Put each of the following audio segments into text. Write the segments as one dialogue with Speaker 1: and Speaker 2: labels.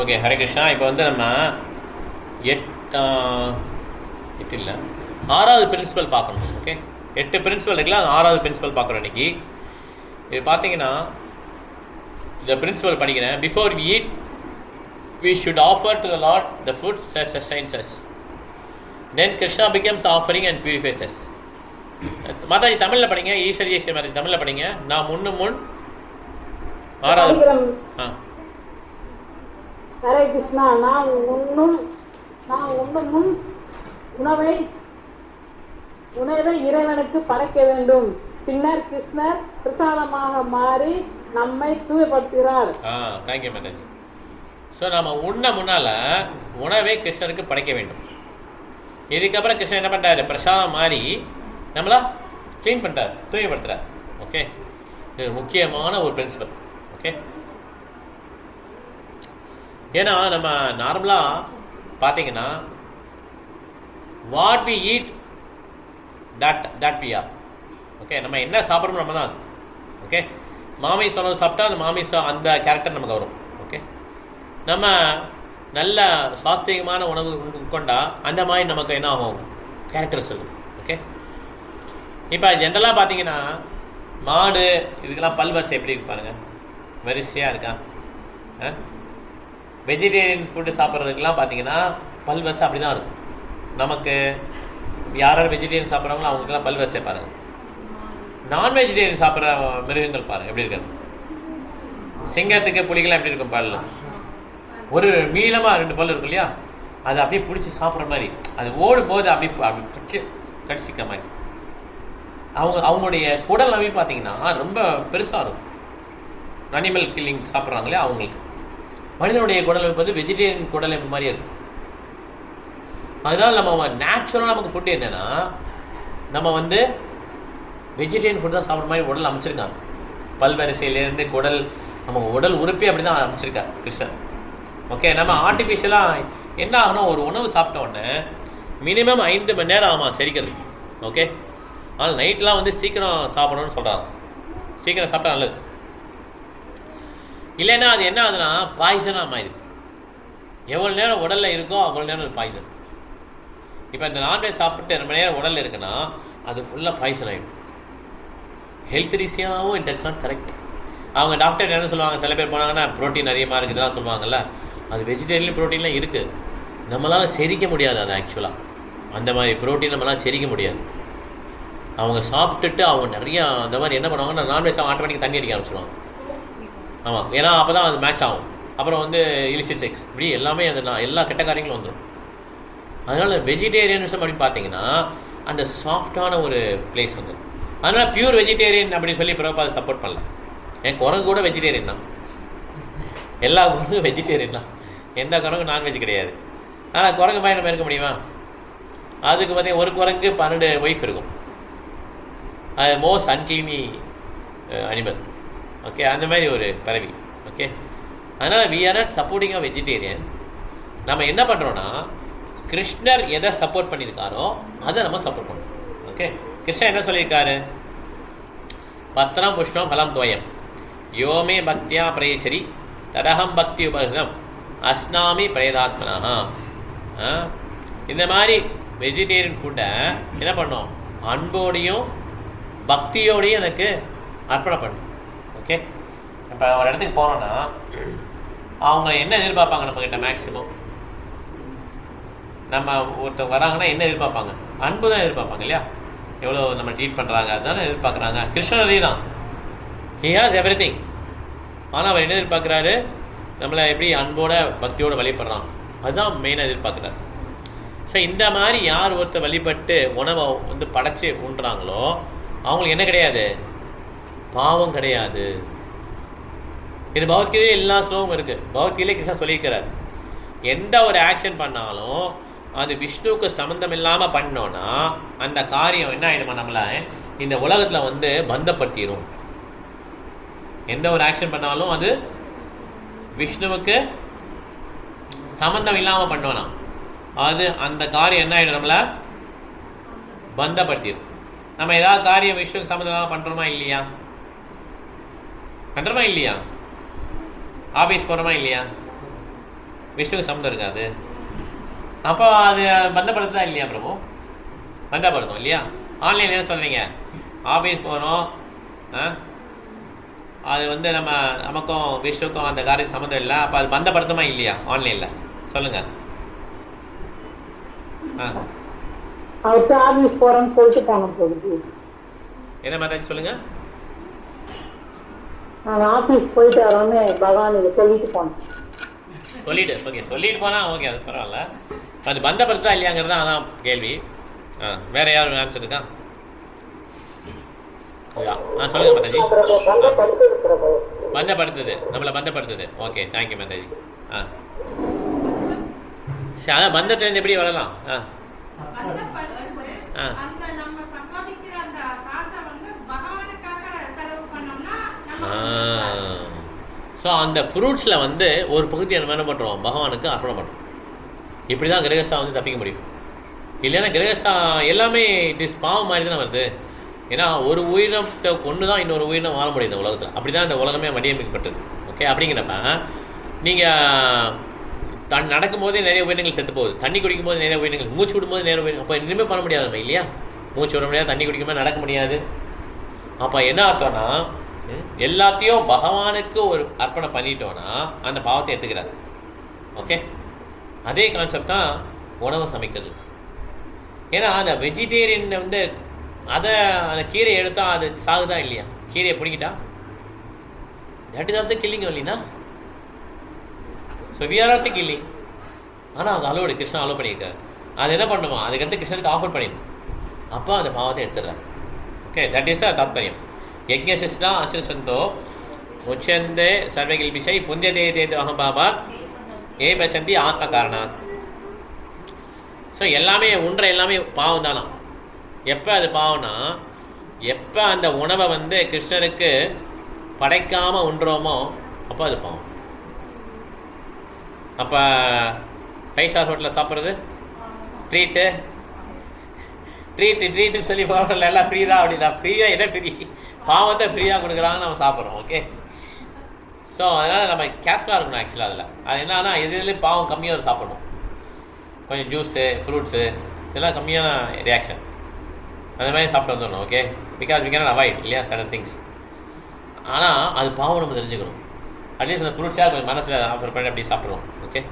Speaker 1: Okay Hare Krishna இப்போ வந்து நம்ம எட் எட்டு இல்லை ஆறாவது பிரின்சிபல் பார்க்கணும். ஓகே எட்டு பிரின்சிபல் இருக்குல்ல அது ஆறாவது பிரின்சிபல் பார்க்குறோம் இன்னைக்கு. இது பார்த்தீங்கன்னா இந்த பிரின்சிபல் படிக்கிறேன். Before we eat we should offer to the Lord the food sustains us then Krishna becomes offering and purifies us Mataji தமிழில் படிங்க. ஈஸ்வரியேஸ்வரி மாதாஜி தமிழில் படிங்க. நான் முன்னு முன் ஆறாவது. ஆ.
Speaker 2: ஹரே கிருஷ்ணா நான் உண்ணும் நான் உண்ணும் முன் உணவை உணவை இறைவனுக்கு படைக்க வேண்டும். பின்னர் கிருஷ்ணர் பிரசாதமாக மாறி நம்மை தூய்மைப்படுத்துகிறார்.
Speaker 1: ஆ தேங்க்யூ மாதாஜி ஸோ நம்ம உண்ண முன்னால் உணவை கிருஷ்ணருக்கு படைக்க வேண்டும். இதுக்கப்புறம் கிருஷ்ணன் என்ன பண்ணுறாரு பிரசாதம் மாறி நம்மளா க்ளீன் பண்ணுறார் தூய்மைப்படுத்துகிறார் ஓகே இது முக்கியமான ஒரு பிரின்சிபல் ஓகே ஏன்னா நம்ம நார்மலாக பார்த்தீங்கன்னா what we eat that that we are okay நம்ம என்ன சாப்பிட்றோமோ நம்ம தான் அது. ஓகே மாமிசம் சாப்பிட்டா அந்த மாமிசம் அந்த கேரக்டர் நமக்கு வரும். ஓகே நம்ம நல்ல சாத்விகமான உணவு உட்கொண்டா அந்த மாதிரி நமக்கு என்ன ஆகும்? கேரக்டர்ஸ் இருக்கும் ஓகே இப்போ ஜென்ரலாக பார்த்தீங்கன்னா மாடு இதுக்கெல்லாம் பல் வரிசை எப்படி இருக்கு பாருங்கள் வரிசையாக இருக்கா? வெஜிடேரியன் ஃபுட்டு சாப்பிட்றதுக்கெல்லாம் பார்த்தீங்கன்னா பல்வசை அப்படி தான் இருக்கும். நமக்கு யார் யார் வெஜிடேரியன் சாப்பிட்றாங்களோ அவங்களுக்கெல்லாம் பல்வசை வரிசை பாருங்க. நான் வெஜிடேரியன் சாப்பிட்ற மிருகங்கள் பாருங்க எப்படி இருக்கு? சிங்கத்துக்கு புலிகள்லாம் எப்படி இருக்கும் பல்லு ஒரு மீளமாக ரெண்டு பல் இருக்கும் இல்லையா? அது அப்படியே பிடிச்சி சாப்பிட்ற மாதிரி. அது ஓடும் போது அப்படி அப்படி பிடிச்சி கடிச்சிக்க மாதிரி. அவங்க அவங்களுடைய குடல் அமைப்பு பார்த்தீங்கன்னா ரொம்ப பெருசாக இருக்கும். அனிமல் கில்லிங் சாப்பிட்றாங்களே அவங்களுக்கு. மனிதனுடைய குடல் என்பது வந்து வெஜிடேரியன் குடல் அமைப்பு மாதிரி இருக்கும். அதனால் நம்ம நேச்சுரலாக நமக்கு ஃபுட்டு என்னென்னா நம்ம வந்து வெஜிடேரியன் ஃபுட் தான் சாப்பிட்ற மாதிரி உடல் அமைச்சிருக்காங்க. பல்வரிசையிலேருந்து குடல் நம்ம உடல் உறுப்பே அப்படி தான் அமைச்சிருக்கார் கிருஷ்ணன் ஓகே நம்ம ஆர்டிஃபிஷியலாக என்ன ஆகணும்? ஒரு உணவு சாப்பிட்ட உடனே மினிமம் ஐந்து மணி நேரம் ஆமாம் செரிக்கிறது ஓகே ஆனால் நைட்லாம் வந்து சீக்கிரம் சாப்பிடணும்னு சொல்கிறாங்க சீக்கிரம் சாப்பிட்டா நல்லது. இல்லைன்னா அது என்ன ஆகுதுன்னா பாய்சனாக மாறிடுது. எவ்வளோ நேரம் உடலில் இருக்கோ அவ்வளோ நேரம் பாய்சன் இப்போ இந்த நான்வெஜ் சாப்பிட்டு ரொம்ப நேரம் உடலில் இருக்குன்னா அது ஃபுல்லாக பாய்சன் ஆகிடும் ஹெல்த் ரீசியாகவும் இட் இஸ் நாட் கரெக்ட் அவங்க டாக்டர் என்ன சொல்லுவாங்க? சில பேர் போனாங்கன்னா ப்ரோட்டீன் அதிகமாக இருக்குதுலாம் சொல்லுவாங்கல்ல. அது வெஜிடேரியன் ப்ரோட்டீன்லாம் இருக்குது நம்மளால் செரிக்க முடியாது அது ஆக்சுவலாக அந்த மாதிரி ப்ரோட்டீன் நம்மளால் செரிக்க முடியாது. அவங்க சாப்பிட்டுட்டு அவங்க நிறையா அந்த மாதிரி என்ன பண்ணுவாங்கன்னா நான்வெஜ் ஆட்டோமேட்டிக் தண்ணி அடிக்க ஆரம்பிச்சிருவாங்க. ஆமாம் ஏன்னா அப்போ தான் அது மேட்ச் ஆகும். அப்புறம் வந்து இலிசிட் செக்ஸ் இப்படி எல்லாமே அது நான் எல்லா கெட்ட காரியங்களும் வந்துடும் அதனால் வெஜிடேரியனிசம் அப்படின்னு பார்த்தீங்கன்னா அந்த சாஃப்டான ஒரு பிளேஸ் வந்து அதனால் பியூர் வெஜிடேரியன் அப்படின்னு சொல்லி பிரபாத சப்போர்ட் பண்ணல. என் குரங்கு கூட வெஜிடேரியன் தான். எல்லா குரங்கும் வெஜிடேரியன் தான். எந்த குரங்கும் நான்வெஜ் கிடையாது. ஆனால் குரங்கு பயணம் இருக்க முடியுமா? அதுக்கு பார்த்தீங்கன்னா ஒரு குரங்கு பன்னெண்டு ஒய்ஃப் இருக்கும். அது மோஸ்ட் அன்கிளீனி அனிமல் ஓகே அந்த மாதிரி ஒரு பறவை. ஓகே அதனால் we are not supporting a vegetarian நம்ம என்ன பண்ணுறோன்னா கிருஷ்ணர் எதை சப்போர்ட் பண்ணியிருக்காரோ அதை நம்ம சப்போர்ட் பண்ணணும். ஓகே கிருஷ்ணர் என்ன சொல்லியிருக்காரு? பத்திரம் புஷ்பம் பலம் துவயம். யோமே பக்தியா பிரயச்சரி ததகம் பக்தி உபகிரம் அஸ்னாமி பிரேதாத்மனா ஆ? இந்த மாதிரி வெஜிடேரியன் ஃபுட்டை என்ன பண்ணோம்? அன்போடையும் பக்தியோடையும் எனக்கு அர்ப்பணம் பண்ணும். ஓகே இப்போ ஒரு இடத்துக்கு போனோன்னா அவங்க என்ன எதிர்பார்ப்பாங்க நம்மக்கிட்ட மேக்ஸிமம் நம்ம ஒருத்தர் வராங்கன்னா என்ன எதிர்பார்ப்பாங்க? அன்பு தான் எதிர்பார்ப்பாங்க இல்லையா? எவ்வளோ நம்ம ட்ரீட் பண்ணுறாங்க அதுதான் எதிர்பார்க்குறாங்க. கிருஷ்ணரே தான் ஹி ஹாஸ் எவ்ரி திங் ஆனால் அவர் என்ன எதிர்பார்க்குறாரு? நம்மளை எப்படி அன்போட பக்தியோடு வழிபடுறான். அதுதான் மெயினாக எதிர்பார்க்குறாரு. ஸோ இந்த மாதிரி யார் ஒருத்தர் வழிபட்டு உணவை வந்து படைச்சி உண்றாங்களோ அவங்களுக்கு என்ன கிடையாது? பாவம் கிடையாது. இது பகவத்கீதை எல்லா ஸ்லோவும் இருக்குது பகவத்கீதை கிருஷ்ணா சொல்லியிருக்கிறார். எந்த ஒரு ஆக்ஷன் பண்ணாலும் அது விஷ்ணுவுக்கு சம்மந்தம் இல்லாமல் பண்ணோன்னா அந்த காரியம் என்ன ஆகிடுமா நம்மள? இந்த உலகத்தில் வந்து பந்தப்படுத்திடும் எந்த ஒரு ஆக்ஷன் பண்ணாலும் அது விஷ்ணுவுக்கு சம்மந்தம் இல்லாமல் பண்ணோன்னா அது அந்த காரியம் என்ன ஆகிடும் நம்மளை? பந்தப்படுத்திடும் நம்ம ஏதாவது காரியம் விஷ்ணுவுக்கு சம்மந்தம் இல்லாமல் பண்ணுறோமா இல்லையா? பண்ணுறோமா இல்லையா? ஆஃபீஸ் போகிறோமா இல்லையா? விஷ்ணுவுக்கு சம்மந்தம் இருக்காது. அப்போ அது பந்தப்படுத்தா இல்லையா பிரபு? பந்தப்படுத்தும் இல்லையா? ஆன்லைன் என்ன சொல்கிறீங்க ஆஃபீஸ் போகிறோம் அது வந்து நம்ம நமக்கும் விஷ்ணுக்கும் அந்த காரியத்துக்கு சம்மந்தம் இல்லை. அப்போ அது பந்தப்படுத்துமா இல்லையா? ஆன்லைனில் சொல்லுங்கள் ஆ. என்ன மாதிரி சொல்லுங்கள்
Speaker 2: நான் ஆபீஸ் போயிட்டு வரோன்னு பகவானுக்கு சொல்லிட்டு போனேன்.
Speaker 1: சொல்லிட்டு ஓகே சொல்லிட்டு போனால் ஓகே அது பரவாயில்ல. அது பந்தப்படுத்தா இல்லையாங்கிறது தான் அதான் கேள்வி. ஆ வேற யாரும் ஆன்சர் இருக்கா ஆ சொல்லுங்க மாதாஜி
Speaker 2: பந்தப்படுத்தது
Speaker 1: நம்மளை பந்தப்படுத்துது. ஓகே தேங்க்யூ மாதாஜி ஆ. சரி அதான் பந்தத்துலேருந்து எப்படி வரலாம்? ஆ. ஆ.
Speaker 3: அந்த
Speaker 1: ஸோ அந்த ஃப்ரூட்ஸில் வந்து ஒரு பகுதியை நம்ம என்ன பண்ணுறோம் பகவானுக்கு அர்ப்பணம் பண்ணுறோம் இப்படி தான் கிரகஸ்தா வந்து தப்பிக்க முடியும். இல்லைன்னா கிரகஸ்தா எல்லாமே இட் இஸ் பாவம் மாதிரி தான் வருது. ஏன்னா ஒரு உயிரினத்தை கொண்டு தான் இன்னொரு உயிரினம் வாழ முடியுது இந்த உலகத்தில். அப்படி தான் இந்த உலகமே வடிவமைக்கப்பட்டது. ஓகே அப்படிங்கிறப்ப நீங்கள் தன் நடக்கும்போதே நிறைய உயிரினங்கள் செத்து போகுது. தண்ணி குடிக்கும் போது நிறைய உயிரினங்கள் மூச்சு விடும்போது நிறைய உயிரினம் அப்போ இனிமேல் பண்ண முடியாது நம்ம இல்லையா? மூச்சு விட முடியாது தண்ணி குடிக்கும்போது நடக்க முடியாது. அப்போ என்ன அர்த்தம்னா எல்லாத்தையும் பகவானுக்கு ஒரு அர்ப்பணம் பண்ணிட்டோன்னா அந்த பாவத்தை எடுத்துக்கிறார் ஓகே அதே கான்செப்ட் தான் உணவு சமைக்கிறது. ஏன்னா அந்த வெஜிடேரியன் வந்து அதை அந்த கீரையை எடுத்தால் அது சாகுதா இல்லையா? கீரையை பிடிக்கிட்டா? தட் இஸ் ஆல்சோ கில்லிங் இல்லைனா so we are also killing ஆனால் அது அலோடு கிருஷ்ணன் அலோ பண்ணியிருக்காரு. அது என்ன பண்ணுமா? அதுக்கடுத்து கிருஷ்ணனுக்கு ஆஃபர் பண்ணிடணும் அப்போ அந்த பாவத்தை எடுத்துடுறாரு. ஓகே தட் இஸ் அ தாத்பரியம். யஜ்ஞசிஸ்தா அசிசந்தோ உச்சந்தே புந்திய புந்தியதே தேது அகம்பாபாத் ஏ பசந்தி ஆத்ம காரணா ஸோ எல்லாமே உண்ற எல்லாமே பாவம் தானா எப்போ அது பாவம்னா எப்போ அந்த உணவை வந்து கிருஷ்ணருக்கு படைக்காமல் உண்றோமோ அப்போ அது பாவம். அப்போ ஃபைவ் ஸ்டார் ஹோட்டலில் சாப்பிட்றது? ட்ரீட்டு ட்ரீட்டு ட்ரீட்டுன்னு சொல்லி போகிறோம்ல எல்லாம் ஃப்ரீ தான் அப்படிதான். ஃப்ரீயாக எதை ஃப்ரீ பாவத்தை ஃப்ரீயாக கொடுக்குறாங்கன்னு நம்ம சாப்பிட்றோம் ஓகே ஸோ அதனால் நம்ம கேர்ஃபுல்லாக இருக்கணும் ஆக்சுவலாக அதில். அது என்னன்னா எதுலேயும் பாவம் கம்மியாக சாப்பிடணும். கொஞ்சம் ஜூஸு ஃப்ரூட்ஸு இதெல்லாம் கம்மியான ரியாக்ஷன் அந்த மாதிரி சாப்பிட்டு வந்துடணும் okay because we can avoid இல்லையா சடன் திங்ஸ் ஆனால் அது பாவம் நம்ம தெரிஞ்சுக்கணும். அட்லீஸ்ட் அந்த ஃப்ரூட்ஸாக கொஞ்சம் மனசில் ஆஃபர் பண்ணி அப்படி சாப்பிடுவோம் ஓகே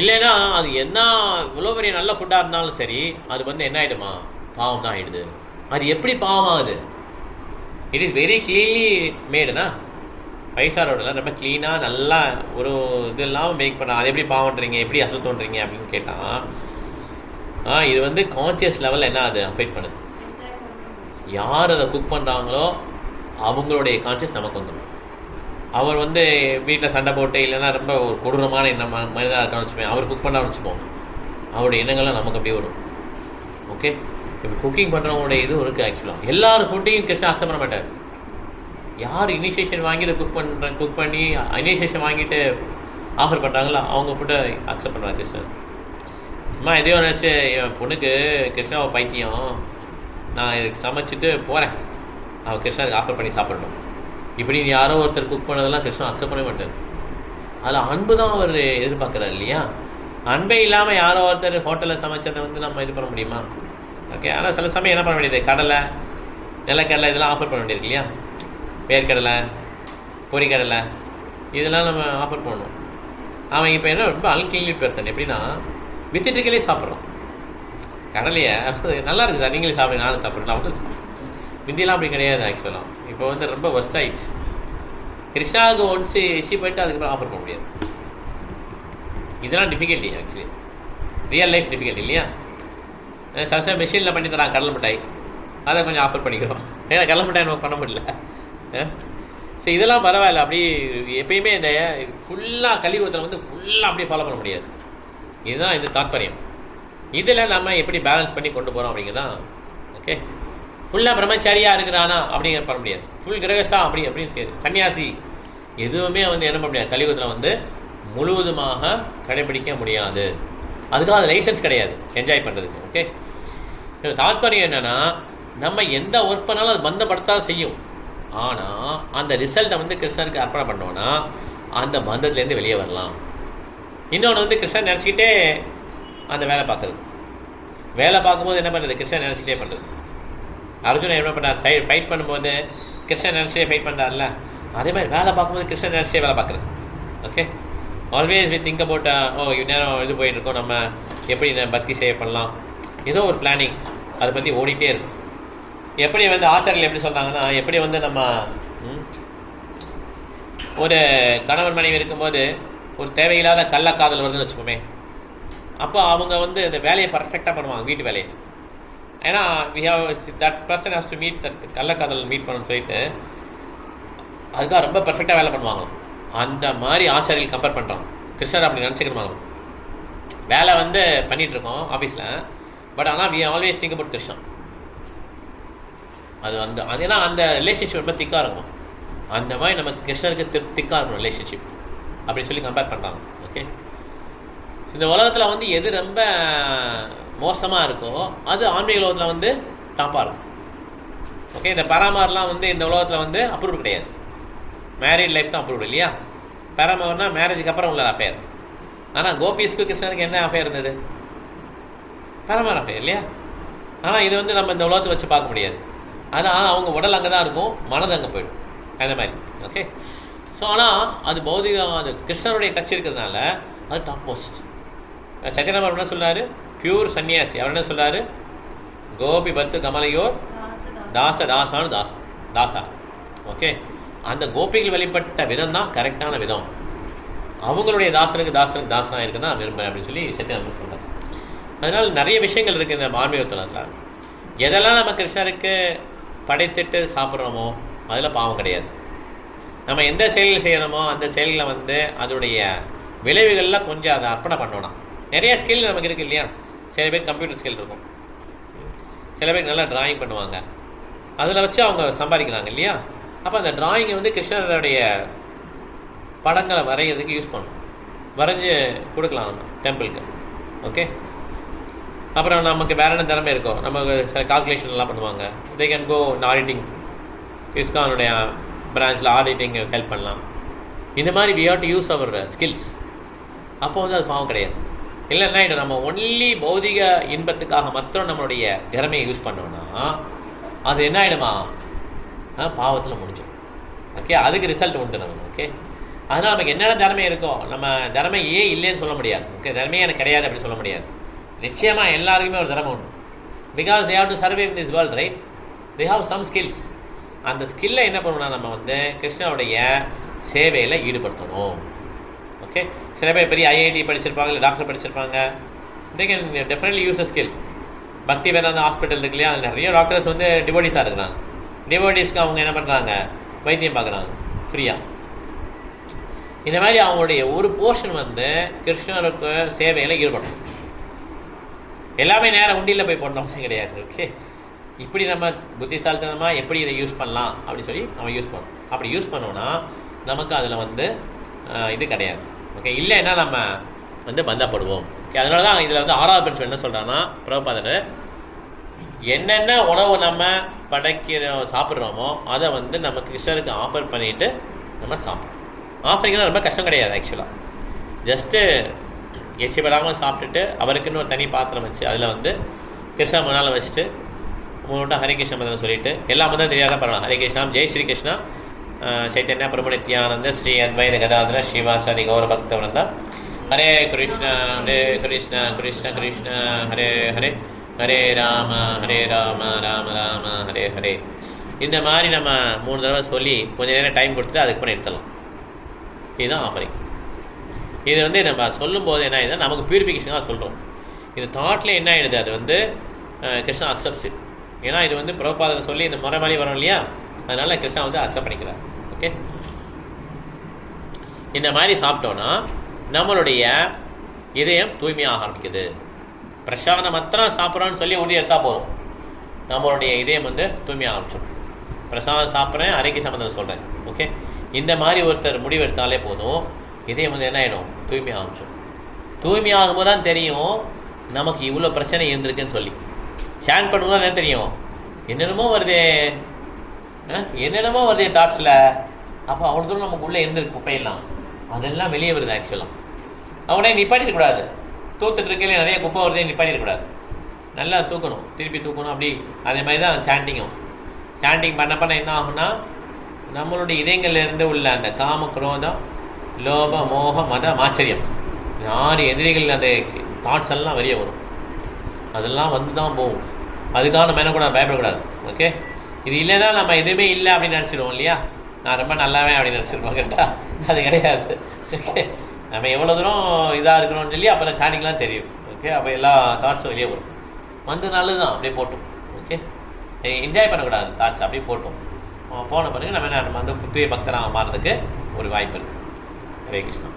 Speaker 1: இல்லைன்னா அது என்ன இவ்வளோ பெரிய நல்ல ஃபுட்டாக இருந்தாலும் சரி அது வந்து என்ன ஆகிடுமா பாவம் தான் ஆகிடுது அது எப்படி பாவம் ஆகுது? இட் இஸ் வெரி கிளீன்லி மேடுனா ஃபைவ் ஸ்டார் ரொம்ப க்ளீனாக நல்லா ஒரு இது இல்லாமல் மேக் பண்ண அது எப்படி பாவன்றீங்க எப்படி அசுத்தன்றீங்க அப்படின்னு கேட்டால் ஆ இது வந்து கான்சியஸ் லெவலில் என்ன அது அஃபெக்ட் பண்ணுது. யார் அதை குக் பண்ணுறாங்களோ அவங்களுடைய கான்சியஸ் நமக்கு வந்துடும் அவர் வந்து வீட்டில் சண்டை போட்டு இல்லைன்னா ரொம்ப ஒரு கொடூரமான எண்ணம் மனிதாக இருக்கான்னு வச்சுப்போம் அவர் குக் பண்ணான்னு வச்சுப்போம் அவருடைய எண்ணங்கள்லாம் நமக்கு அப்படியே வரும். ஓகே இப்போ குக்கிங் பண்ணுறவங்களுடைய இதுவும் இருக்குது ஆக்சுவலாக எல்லாரும் ஃபுட்டையும் கிருஷ்ணா அக்செப்ட் பண்ண மாட்டார். யார் இனிஷியேஷன் வாங்கிட்டு குக் பண்ணுற குக் பண்ணி இனிஷியேஷன் வாங்கிட்டு ஆஃபர் பண்ணுறாங்களோ அவங்க ஃபுட்டை அக்செப்ட் பண்ணுவார் கிருஷ்ணன் சும்மா எதையோ நினச்சி என் பொண்ணுக்கு கிருஷ்ணாவை பைத்தியம். நான் இதுக்கு சமைச்சிட்டு போகிறேன் அவள் கிருஷ்ணாவுக்கு ஆஃபர் பண்ணி சாப்பிடணும் இப்படி யாரோ ஒருத்தர் குக் பண்ணதெல்லாம் கிருஷ்ணன் அக்செப்ட் பண்ண மாட்டார். அதில் அன்பு தான் அவர் எதிர்பார்க்குறாரு இல்லையா? அன்பே இல்லாமல் யாரோ ஒருத்தர் ஹோட்டலில் சமைச்சதை வந்து நம்ம இது பண்ண முடியுமா? ஓகே ஆனால் சில சமயம் என்ன பண்ண வேண்டியது? கடலை நிலக்கடலை இதெல்லாம் ஆஃபர் பண்ண வேண்டியது இல்லையா? வேர்க்கடலை பொரிக்கடலை இதெல்லாம் நம்ம ஆஃபர் பண்ணணும். அவன் இப்போ என்ன ரொம்ப அன்கிளீன்லி பர்சன் எப்படின்னா வித்துட்டுகளே சாப்பிட்றான் கடலையை நல்லா இருக்குது சார். நீங்களே சாப்பிடுங்க நானும் சாப்பிட்றேன். அவனும் சாப்பிட்றேன் முந்தியெல்லாம் அப்படி கிடையாது ஆக்சுவலாக இப்போ வந்து ரொம்ப ஒஸ்ட் ஆயிடுச்சு. கிருஷ்ணாவுக்கு ஒன்ஸ் எச்சி போயிட்டு அதுக்கப்புறம் ஆஃபர் பண்ண முடியாது. இதெல்லாம் difficulty actually real life difficulty இல்லையா? சில சமயம் மிஷினில் பண்ணி தரான் கடலை மிட்டாய். அதை கொஞ்சம் ஆஃபர் பண்ணிக்கிறோம். ஏன்னா கடலை மிட்டாய் நம்ம பண்ண முடியல. ஸோ இதெல்லாம் பரவாயில்ல. அப்படி எப்பயுமே இந்த ஃபுல்லாக கலியுகத்தில் வந்து ஃபுல்லாக அப்படியே ஃபாலோ பண்ண முடியாது. இதுதான் இது தாற்பயம் இதில் நம்ம எப்படி பேலன்ஸ் பண்ணி கொண்டு போகிறோம் அப்படிங்கிறதான் ஓகே ஃபுல்லாக பிரம்மச்சாரியாக இருக்கிறானா அப்படிங்கிற பண்ண முடியாது. ஃபுல் கிரகஸ்தா அப்படி அப்படின்னு செய்யுது கன்னியாசி எதுவுமே வந்து என்ன பண்ண முடியாது. கலியுகத்தில் வந்து முழுவதுமாக கடைபிடிக்க முடியாது. அதுக்காக அது லைசன்ஸ் கிடையாது. என்ஜாய் பண்ணுறதுக்கு ஓகே தாத்பரியம் என்னென்னா நம்ம எந்த ஒர்க் பண்ணாலும் அது பந்தப்படுத்தா செய்யும். ஆனால் அந்த ரிசல்ட்டை வந்து கிருஷ்ணனுக்கு அர்ப்பணம் பண்ணோன்னா அந்த பந்தத்துலேருந்து வெளியே வரலாம். இன்னொன்று வந்து கிருஷ்ணன் நினச்சிக்கிட்டே அந்த வேலை பார்க்குறது. வேலை பார்க்கும்போது என்ன பண்ணுறது கிருஷ்ணன் நினச்சிட்டே பண்ணுறது அர்ஜுனன் என்ன பண்ணார்? சை ஃபைட் பண்ணும்போது கிருஷ்ணன் நினச்சிட்டே ஃபைட் பண்ணுறாருல அதே மாதிரி வேலை பார்க்கும்போது கிருஷ்ணன் நினச்சிட்டே வேலை பார்க்குறது. Okay always we think about oh இந்நேரம் இது போயிட்டுருக்கோம் நம்ம எப்படி பக்தி செய்ய பண்ணலாம்? ஏதோ ஒரு பிளானிங் அதை பற்றி ஓடிட்டே இருக்கும். எப்படி வந்து ஆசிரியர்கள் எப்படி சொல்கிறாங்கன்னா எப்படி வந்து நம்ம ஒரு கணவன் மனைவி இருக்கும்போது ஒரு தேவையில்லாத கள்ளக்காதல் வருதுன்னு வச்சுக்கோமே. அப்போ அவங்க வந்து இந்த வேலையை பர்ஃபெக்டாக பண்ணுவாங்க வீட்டு வேலையை. ஏன்னா we have that person has to meet that கள்ளக்காதல் meet பண்ணணும்னு சொல்லிட்டு அதுக்காக ரொம்ப பர்ஃபெக்டாக வேலை பண்ணுவாங்க. அந்த மாதிரி ஆச்சாரியில் கம்பேர் பண்ணுறோம் கிருஷ்ணர் அப்படி நினச்சிக்கணுமா வேலை வந்து பண்ணிகிட்ருக்கோம் ஆஃபீஸில் பட் ஆனால் we always think about Krishnan அது வந்து அது ஏன்னா அந்த ரிலேஷன்ஷிப் ரொம்ப திக்காக இருக்கும். அந்த மாதிரி நமக்கு கிருஷ்ணருக்கு திரு திக்காக இருக்கும் ரிலேஷன்ஷிப் அப்படின்னு சொல்லி கம்பேர் பண்ணுறாங்க ஓகே இந்த உலகத்தில் வந்து எது ரொம்ப மோசமாக இருக்கோ அது ஆன்மீக உலகத்தில் வந்து டாப்பாக இருக்கும். ஓகே இந்த பராமர்லாம் வந்து இந்த உலகத்தில் வந்து அப்ரூவ் கிடையாது. மேரிட் லைஃப் தான் அப்ரூவ் இல்லையா? பராமர்னா மேரேஜுக்கு அப்புறம் உள்ள அஃபேர் ஆனால் கோபிஸ்க்கு கிருஷ்ணனுக்கு என்ன அஃபேர் இருந்தது? பரமார் இல்லையா? ஆனால் இது வந்து நம்ம இந்த உலகத்தை வச்சு பார்க்க முடியாது. ஆனால் அவங்க உடல் அங்கே தான் இருக்கும் மனது அங்கே போயிடும். அந்த மாதிரி ஓகே ஸோ ஆனால் அது பௌதிகம் அது கிருஷ்ணனுடைய டச் இருக்கிறதுனால அது டாப் மோஸ்ட் சத்யநாமர் என்ன சொல்றாரு? பியூர் சன்னியாசி. அவர் என்ன சொல்றாரு? கோபி பத்து கமலையோர் தாச தாசானு தாஸ் தாசா. ஓகே அந்த கோபிகள் வெளிப்பட்ட விதம் தான் கரெக்டான விதம். அவங்களுடைய தாசனுக்கு தாசனுக்கு தாசனாக இருக்குதான் விரும்புகிறேன் அப்படின்னு சொல்லி சத்யநாமர் சொல்கிறார் அதனால் நிறைய விஷயங்கள் இருக்குது இந்த ஆன்மீகத்தில் எதெல்லாம் நம்ம கிருஷ்ணருக்கு படைத்திட்டு சாப்பிட்றோமோ அதில் பாவம் கிடையாது. நம்ம எந்த செயலில் செய்கிறோமோ அந்த செயலில் வந்து அதோடைய விளைவுகளில் கொஞ்சம் அதை அர்ப்பணம் பண்ணணும். நிறைய ஸ்கில் நமக்கு இருக்கு இல்லையா? சில பேர் கம்ப்யூட்டர் ஸ்கில் இருக்கும். சில பேர் நல்லா டிராயிங் பண்ணுவாங்க. அதில் வச்சு அவங்க சம்பாதிக்கிறாங்க இல்லையா? அப்போ அந்த டிராயிங்கை வந்து கிருஷ்ணருடைய படங்களை வரைகிறதுக்கு யூஸ் பண்ணணும். வரைஞ்சி கொடுக்கலாம் நம்ம டெம்பிளுக்கு ஓகே அப்புறம் நமக்கு வேற என்ன திறமை இருக்கும் நமக்கு சில கால்குலேஷன் எல்லாம் பண்ணுவாங்க. தே கேன் கோ இந்த ஆடிட்டிங் இஸ்கானுடைய பிரான்ச்சில் ஆடிட்டிங் ஹெல்ப் பண்ணலாம். இந்த மாதிரி we have to use our skills அப்போ வந்து அது பாவம் கிடையாது. இல்லை என்ன ஆகிடும் நம்ம ஒன்லி பௌதிக இன்பத்துக்காக மாத்திரம் நம்மளுடைய திறமையை யூஸ் பண்ணோம்னா அது என்ன ஆகிடுமா பாவத்தில் முடிஞ்சிடும். ஓகே அதுக்கு ரிசல்ட் உண்டு நம்ம ஓகே அதனால் நமக்கு என்னென்ன திறமை இருக்கோ நம்ம திறமை ஏன் இல்லைன்னு சொல்ல முடியாது. ஓகே திறமையே எனக்கு கிடையாது அப்படின்னு சொல்ல முடியாது. நிச்சயமாக எல்லாருக்குமே ஒரு திறமை உண்டு. Because they have to survive in this world right they have some skills அந்த ஸ்கில்லை என்ன பண்ணணும்னா நம்ம வந்து கிருஷ்ணனுடைய சேவையில் ஈடுபடுத்தணும். ஓகே சில பேர் பெரிய ஐஐடி படிச்சிருப்பாங்க இல்லை டாக்டர் படிச்சிருப்பாங்க. They can definitely use a skill Bhakti Vedanta hospital இருக்கு இல்லையா? அதில் நிறைய டாக்டர்ஸ் வந்து டிவோடிஸாக இருக்கிறாங்க. டிவோடிஸ்க்கு அவங்க என்ன பண்ணுறாங்க வைத்தியம் பார்க்குறாங்க. ஃப்ரீயாக இந்த மாதிரி அவங்களுடைய ஒரு போர்ஷன் வந்து கிருஷ்ணருக்கு சேவையில் ஈடுபடணும். எல்லாமே நேரம் உண்டியில் போய் போடணும் அவசியம் கிடையாது. ஓகே இப்படி நம்ம புத்திசாலித்தனமாக எப்படி இதை யூஸ் பண்ணலாம் அப்படின்னு சொல்லி நம்ம யூஸ் பண்ணணும். அப்படி யூஸ் பண்ணோன்னா நமக்கு அதில் வந்து இது கிடையாது. ஓகே இல்லைன்னா நம்ம வந்து பந்தப்படுவோம். ஓகே அதனால தான் இதில் வந்து ஆறாவது பெண் என்ன சொல்கிறான்னா பிரபுபாதர் என்னென்ன உணவு நம்ம படைக்கிறோம் சாப்பிட்றோமோ அதை வந்து நம்ம கிருஷ்ணருக்கு ஆஃபர் பண்ணிவிட்டு நம்ம சாப்பிட்றோம் ஆஃபரிங்லாம் ரொம்ப கஷ்டம் கிடையாது ஆக்சுவலாக ஜஸ்ட்டு எச்சிப்படாமல் சாப்பிட்டுட்டு அவருக்குன்னு ஒரு தனி பாத்திரம் வச்சு அதில் வந்து கிருஷ்ணா முன்னால் வச்சுட்டு மூணு வட்டம் ஹரே கிருஷ்ண மந்திரம் சொல்லிட்டு எல்லா மந்திரம் தெரியாத பரவாயில்ல ஹரே கிருஷ்ணா ஜெய் ஸ்ரீ கிருஷ்ணா அஹ், பிரபு ஸ்ரீ அத்வைத கதாதர ஸ்ரீவாசாதி கௌர பக்தவனந்தா ஹரே கிருஷ்ண ஹரே கிருஷ்ண கிருஷ்ண கிருஷ்ண ஹரே ஹரே ஹரே ராம ஹரே ராம ராம ராம ஹரே ஹரே. இந்த மாதிரி நம்ம மூணு தடவை சொல்லி கொஞ்சம் நேரம் டைம் கொடுத்துட்டு அதுக்கு பண்ணி எடுத்துடலாம். இதுதான் ஆஃபரிங் இது வந்து நம்ம சொல்லும்போது என்ன ஆயிடுது நமக்கு பியூரிஃபிகேஷனாக சொல்கிறோம் இது தாட்டில் என்ன ஆகிடுது அது வந்து கிருஷ்ணா அக்செப்ட்ஸ் ஏன்னா இது வந்து பிரபாதத்தை சொல்லி இந்த முறை மாதிரி வரும் இல்லையா? அதனால கிருஷ்ணா வந்து அக்செப்ட் பண்ணிக்கிறார். ஓகே இந்த மாதிரி சாப்பிட்டோன்னா நம்மளுடைய இதயம் தூய்மையாக ஆரம்பிக்குது. பிரசாதம் மாத்திரம் சாப்பிட்றோன்னு சொல்லி உறுதி எடுத்தால் போதும். நம்மளுடைய இதயம் வந்து தூய்மையாக ஆரம்பிச்சிடும். பிரசாதம் சாப்பிட்றேன் அரைக்கு சம்மந்தம் சொல்கிறேன் ஓகே இந்த மாதிரி ஒருத்தர் முடிவெடுத்தாலே போதும். இதயம் வந்து என்ன ஆகிடும் தூய்மையாக ஆரம்பிச்சிடும் தூய்மையாகும். போது தான் தெரியும் நமக்கு இவ்வளோ பிரச்சனை இருந்திருக்குன்னு சொல்லி. ஷேர் பண்ணும்போது என்ன தெரியும்? என்னென்னமோ வருதே. ஆ? என்னென்னமோ வருதே தாட்ஸில் அப்போ அவ்வளோ தூரம் நமக்கு உள்ளே இருந்திருக்கு குப்பையெல்லாம். அதெல்லாம் வெளியே வருது ஆக்சுவலாக அவனே நிப்பாட்டிடக்கூடாது தூத்துட்டு இருக்கையில நிறைய குப்பை வருதே நிப்பாட்டிடக்கூடாது நல்லா தூக்கணும். திருப்பி தூக்கணும். அப்படி அதே மாதிரி தான் சாண்டிங்கும் சாண்டிங் பண்ண பண்ண என்ன ஆகும்னா நம்மளுடைய இதயங்கள்லேருந்து உள்ள அந்த காம குரோதம் லோப மோக மத ஆச்சரியம். ஆறு எதிரிகள் அந்த தாட்ஸ் எல்லாம் வெளியே வரும். அதெல்லாம் வந்து தான் போகும். அதுக்காக நம்ம என்ன கூட பயப்படக்கூடாது. ஓகே இது இல்லைன்னா நம்ம எதுவுமே இல்லை அப்படின்னு நினச்சிடுவோம் இல்லையா? நான் ரொம்ப நல்லாவே அப்படின்னு நினச்சிருப்போம் கரெக்டாக அது கிடையாது. ஓகே நம்ம எவ்வளோ தூரம் இதாக இருக்கணும்னு சொல்லி அப்புறம் தான் ஸ்டார்டிங்லாம் தெரியும். ஓகே அப்போ எல்லா தாட்ஸும் வெளியே வரும். வந்து நல்லது தான் அப்படியே போட்டோம். ஓகே என்ஜாய் பண்ணக்கூடாது தாட்ஸ் அப்படியே போட்டோம். போன பிறகு நம்ம என்ன நம்ம வந்து புத்திய பக்தராக மாறதுக்கு ஒரு வாய்ப்பு இருக்குது ஹரே கிருஷ்ணா